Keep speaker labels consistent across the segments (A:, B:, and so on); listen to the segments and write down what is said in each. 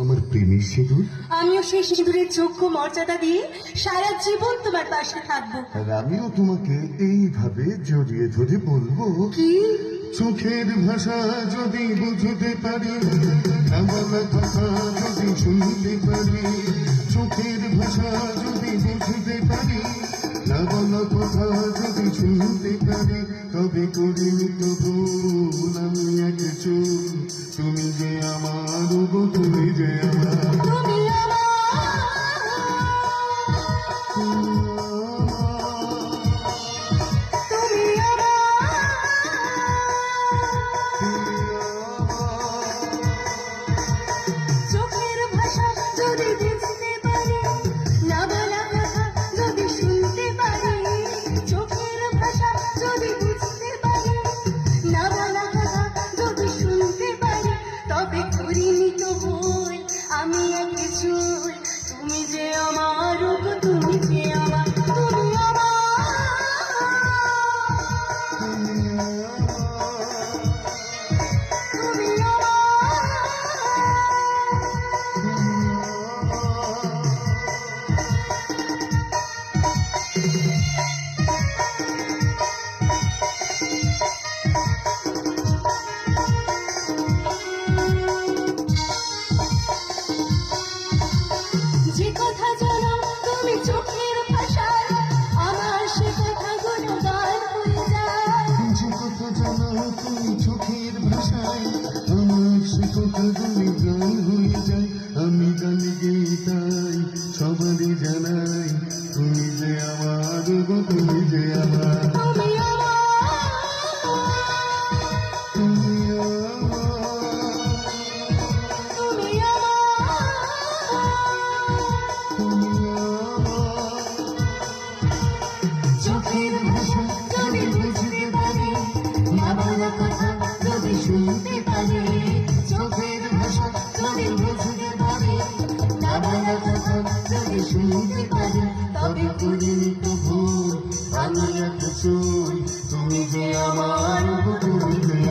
A: আমার প্রেমের সিঁদুর?
B: আমিও সেই সিঁদুরের যোগ্য মর্যাদা দিয়ে সারা জীবন তোমার পাশে থাকব।
A: আর আমিও তোমাকে এইভাবে জড়িয়ে ধরে বলব
B: কি?
A: চোখের ভাষা যদি বুঝতে পারি আমার কথা যদি শুনতে পারি চোখের ভাষা যদি বুঝতে পারি না বলা কথা যদি শুনতে পারি তবে করিনি তো ভুল আমি এক চুল। তুমি যে আমার গো তুমি
B: চোখের ভাষায় আমার সে
A: কথা তুমি গান হয়ে
B: ভালো কথা যদি শুনতে পারি
A: তবে করিনি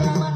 A: আমার